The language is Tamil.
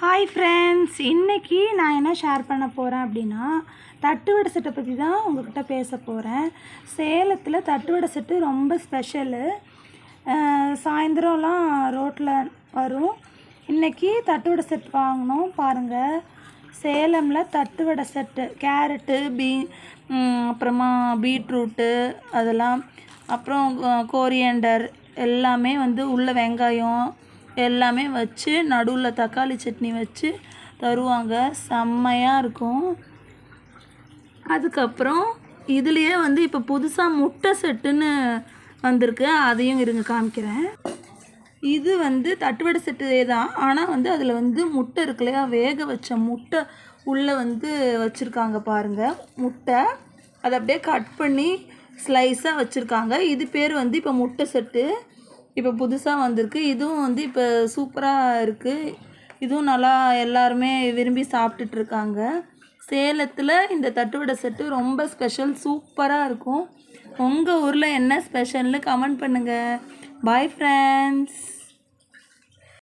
ஹாய் ஃப்ரெண்ட்ஸ் இன்றைக்கி நான் என்ன ஷேர் பண்ண போகிறேன் அப்படின்னா தட்டுவடை செட்டை பற்றி தான் உங்ககிட்ட பேச போகிறேன் சேலத்தில் தட்டுவடை செட்டு ரொம்ப ஸ்பெஷலு சாயந்தரம்லாம் ரோட்டில் வரும். இன்றைக்கி தட்டுவடை செட் வாங்கினோம் பாருங்கள் சேலமில் தட்டுவடை செட்டு கேரட்டு பீ அப்புறமா பீட்ரூட்டு அதெல்லாம். அப்புறம் கோரியண்டர் எல்லாமே வந்து உள்ள வெங்காயம் எல்லாமே வச்சு நடுவில் தக்காளி சட்னி வச்சு தருவாங்க. செம்மையாக இருக்கும். அதுக்கப்புறம் இதுலேயே வந்து இப்போ புதுசாக முட்டை செட்டுன்னு வந்திருக்கு. அதையும் இருங்க காமிக்கிறேன். இது வந்து தட்டுவடை செட்டு தான். ஆனால் வந்து அதில் வந்து முட்டை இருக்கு இல்லையா? வேக வச்ச முட்டை உள்ளே வந்து வச்சுருக்காங்க பாருங்கள் முட்டை. அதை அப்படியே கட் பண்ணி ஸ்லைஸாக வச்சுருக்காங்க. இது பேர் வந்து இப்போ முட்டை செட்டு. இப்போ புதுசாக வந்திருக்கு. இதுவும் வந்து இப்போ சூப்பராக இருக்குது இதுவும் நல்லா எல்லாருமே விரும்பி சாப்பிட்டுட்ருக்காங்க. சேலத்தில் இந்த தட்டுவடை செட்டு ரொம்ப ஸ்பெஷல் சூப்பராக இருக்கும். உங்கள் ஊரில் என்ன ஸ்பெஷல்னு கமெண்ட் பண்ணுங்கள் பாய் ஃப்ரெண்ட்ஸ்